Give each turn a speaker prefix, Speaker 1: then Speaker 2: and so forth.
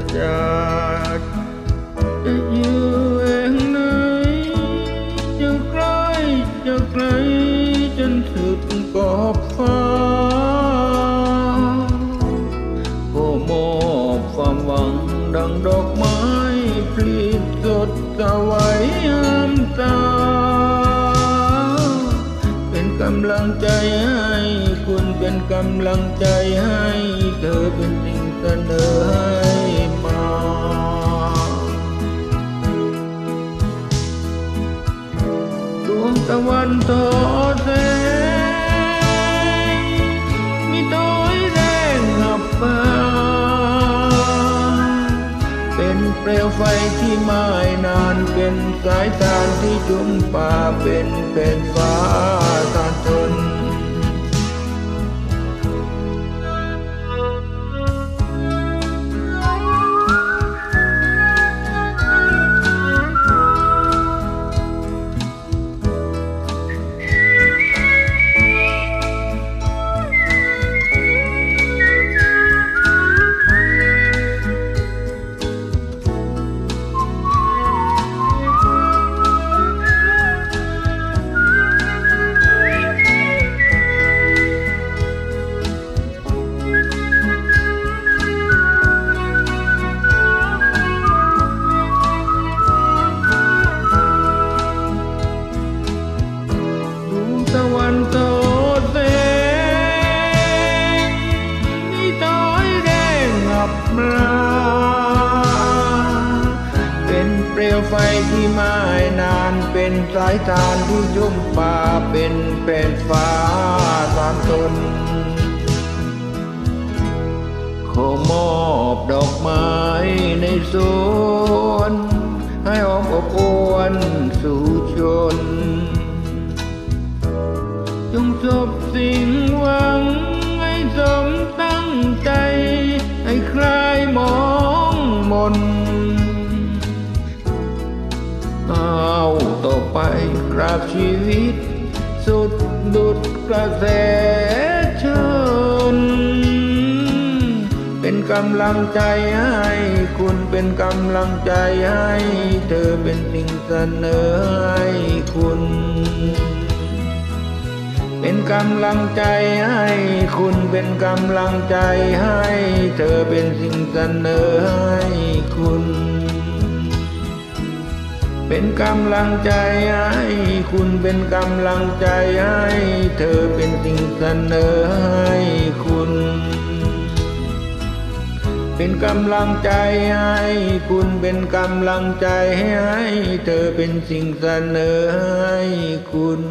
Speaker 1: ประชาชนจะอยู่แห่งไหนจะใกล้จะไกลจนสุดขอบฟ้าก็มอบความหวังดังดอกไม้ปลีสดสวยงามตา เป็นกำลังใจให้คุณเป็นกำลังใจให้ เธอเป็นสิ่งเสนอให้ ดวงตะวันทอแสงมีโดยแรงหับฟ้าเป็นเปลวไฟที่ไม่นานเป็นสายทาที่จุ่มป่าเป็นเป็นฟ้าตาทนด เปลวไฟที่ไม่นานเป็นสายทานที่ชุ่มป่าเป็นเป็นฟ้าตามตนขอมอบดอกไม้ในสวนให้หอมอบอวนสู่ชน จงจบสิ่งหวังให้สมตั้งใจ ราบชีวิต สุดดุดกระแสชน เป็นกำลังใจให้คุณเป็นกำลังใจให้เธอเป็นสิ่งเสนอให้คุณ เป็นกำลังใจให้คุณเป็นกำลังใจให้ เธอเป็นสิ่งเสนอให้คุณ เป็นกำลังใจให้คุณเป็นกำลังใจให้เธอเป็นสิ่งเสนอให้คุณ เป็นกำลังใจให้คุณเป็นกำลังใจให้เธอเป็นสิ่งเสนอให้คุณ